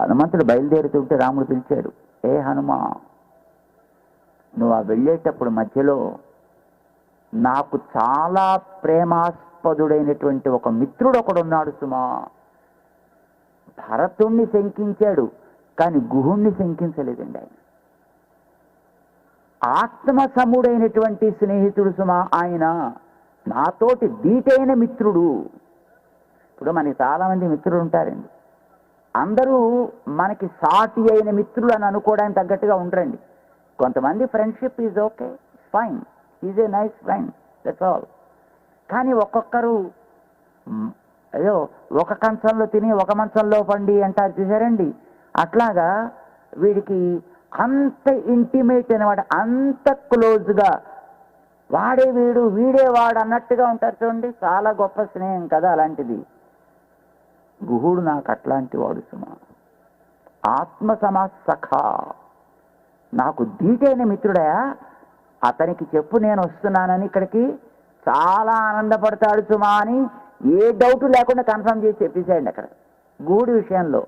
హనుమంతుడు బయలుదేరుతుంటే రాముడు పిలిచాడు ఏ హనుమా నువ్వు ఆ వెళ్ళేటప్పుడు మధ్యలో నాకు చాలా ప్రేమాస్పదుడైనటువంటి ఒక మిత్రుడు ఒకడున్నాడు సుమా. భరతుణ్ణి శంకించాడు కానీ గుహుణ్ణి శంకించలేదండి ఆయన. ఆత్మసముడైనటువంటి స్నేహితుడు సుమా ఆయన నాతోటి దీటైన మిత్రుడు. ఇప్పుడు మనకి చాలా మంది మిత్రులు ఉంటారండి. అందరూ మనకి సాటి అయిన మిత్రులు అని అనుకోవడానికి తగ్గట్టుగా ఉండరండి. కొంతమంది friendship is okay fine is a nice friend that's all కానీ ఒక్కొక్కరు అయ్యో ఒక కంచంలో తిని ఒక మంచంలో పండి అంటారు చూసారండి అట్లాగా వీడికి అంత ఇంటిమేట్ అనమాట అంత క్లోజ్గా వాడే వీడు వీడే వాడు అన్నట్టుగా ఉంటారు చూడండి. చాలా గొప్ప స్నేహం కదా అలాంటిది. గుహుడు నాకు అట్లాంటి వాడు సుమా. ఆత్మ సమా సఖా నాకు దీటైన మిత్రుడా. అతనికి చెప్పు నేను వస్తున్నానని ఇక్కడికి. చాలా ఆనందపడతాడు సుమా అని ఏ డౌట్ లేకుండా కన్ఫర్మ్ చేసి చెప్పేసేయండి అక్కడ. గూడి విషయంలో.